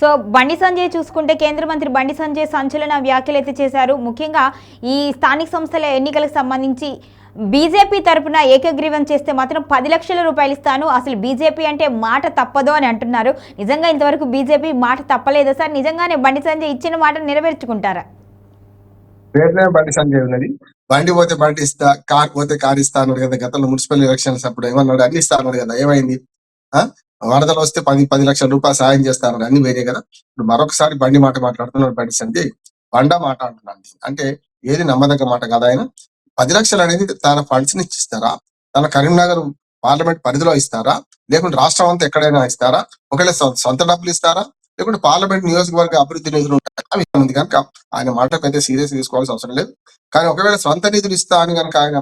So Bandi Sanjay చూసుకుంటే కేంద్ర మంత్రి బండి సంజయ్ సంచలన వ్యాఖ్యలు అయితే చేశారు. ముఖ్యంగా ఈ స్థానిక సంస్థల ఎన్నికలకు సంబంధించి బీజేపీ తరపున ఏకగ్రీవం చేస్తే మాత్రం పది లక్షల రూపాయలు ఇస్తాను. అసలు బీజేపీ అంటే మాట తప్పదు అని అంటున్నారు. నిజంగా ఇంతవరకు బీజేపీ మాట తప్పలేదా సార్. నిజంగానే బండి సంజయ్ ఇచ్చిన మాట నెరవేర్చుకుంటారా? బండి సంజయ్ ఉన్నది. బండి పోతే బండి ఇస్తా కార్ పోతే కార్ ఇస్తా అన్నాడు కదా. గతంలో మున్సిపల్ ఎలక్షన్స్ అప్పుడు ఏమన్నాడు? అన్ని ఇస్తా అన్నాడు కదా. ఏమైంది? ఆ? వరదలు వస్తే పది పది లక్షల రూపాయలు సాయం చేస్తా అన్ని వేరే కదా. ఇప్పుడు మరొకసారి బండి మాట మాట్లాడుతున్నాడు బండి సంధి బండ మాట అంటే ఏది నమ్మదగ్గ మాట కదా ఆయన. పది లక్షలు అనేది తన ఫండ్స్ నుంచి ఇస్తారా తన కరీంనగర్ పార్లమెంట్ పరిధిలో ఇస్తారా? లేకుంటే రాష్ట్రం అంతా ఎక్కడైనా ఇస్తారా? ఒకవేళ సొంత డబ్బులు ఇస్తారా? లేకుంటే పార్లమెంట్ నియోజకవర్గ అభివృద్ధి నిధులు ఉంటాయి? ఉంది కనుక ఆయన మాట అయితే సీరియస్ తీసుకోవాల్సిన అవసరం లేదు. కానీ ఒకవేళ సొంత నిధులు ఇస్తా అని కనుక ఆయన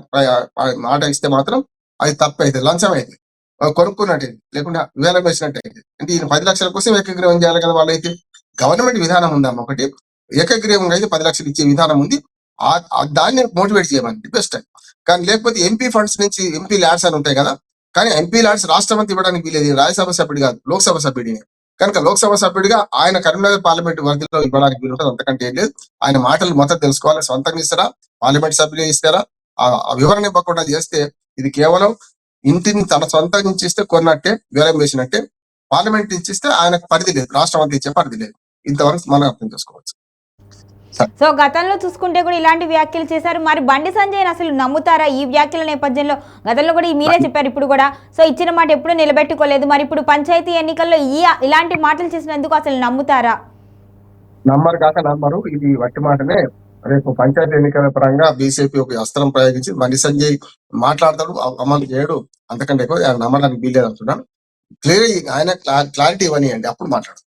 ఆయన మాట ఇస్తే మాత్రం అది తప్పు అయితే లంచం అయితే కొనుక్కున్నట్టు లేకుండా వేలం వేసినట్టు అంటే ఈయన పది లక్షల కోసం ఏకగ్రీవం చేయాలి కదా వాళ్ళైతే. గవర్నమెంట్ విధానం ఉందమ్మ ఒకటి. ఏకగ్రీవం అయితే పది లక్షలు ఇచ్చే విధానం ఉంది. ఆ- దాన్ని మోటివేట్ చేయమని బెస్ట్ కానీ లేకపోతే ఎంపీ ఫండ్స్ నుంచి ఎంపీ ల్యాడ్స్ అని ఉంటాయి కదా. కానీ ఎంపీ ల్యాడ్స్ రాష్ట్రపతి ఇవ్వడానికి వీలేదు. రాజ్యసభ సభ్యుడు కాదు లోక్సభ సభ్యుడిని. కనుక లోక్సభ సభ్యుడిగా ఆయన కరీంనగర్ పార్లమెంట్ పరిధిలో ఇవ్వడానికి వీలు ఉంటుంది అంతకంటే ఏం లేదు. ఆయన మాటలు మొత్తం తెలుసుకోవాలి. సొంతంగా ఇస్తారా? పార్లమెంట్ సభ్యులు ఇస్తారా? ఆ ఆ వివరణ ఇవ్వకుండా చేస్తే ఇది కేవలం ఇంటిని తన సొంతం నుంచి ఇస్తే కొన్నట్టే వేలం వేసినట్టే పార్లమెంట్ నుంచి ఇస్తే ఆయనకు పరిధి లేదు రాష్ట్రం అంతా ఇచ్చే పరిధి లేదు. ఇంతవరకు మనం అర్థం చేసుకోవచ్చు. సో గతంలో చూసుకుంటే కూడా ఇలాంటి వ్యాఖ్యలు చేశారు. మరి బండి సంజయ్ అసలు నమ్ముతారా ఈ వ్యాఖ్యల నేపథ్యంలో? గతంలో కూడా ఈ మీరే చెప్పారు ఇప్పుడు కూడా. సో ఇచ్చిన మాట ఎప్పుడూ నిలబెట్టుకోలేదు. మరి ఇప్పుడు పంచాయతీ ఎన్నికల్లో ఈ ఇలాంటి మాటలు చేసినందుకు అసలు నమ్ముతారా? నమ్మరు కాక నమ్మరు. ఇది వట్టి మాటనే రేపు పంచాయతీ ఎన్నికల పరంగా బీజేపీ ఒక అస్త్రం ప్రయోగించి బండి సంజయ్ మాట్లాడతాడు అమలు చేయడు అంతకంటే ఎక్కువ ఆయన నమ్మడానికి వీలేదు అంటున్నాను. క్లియర్ ఆయన క్లారిటీ ఇవ్వనియండి అప్పుడు మాట్లాడు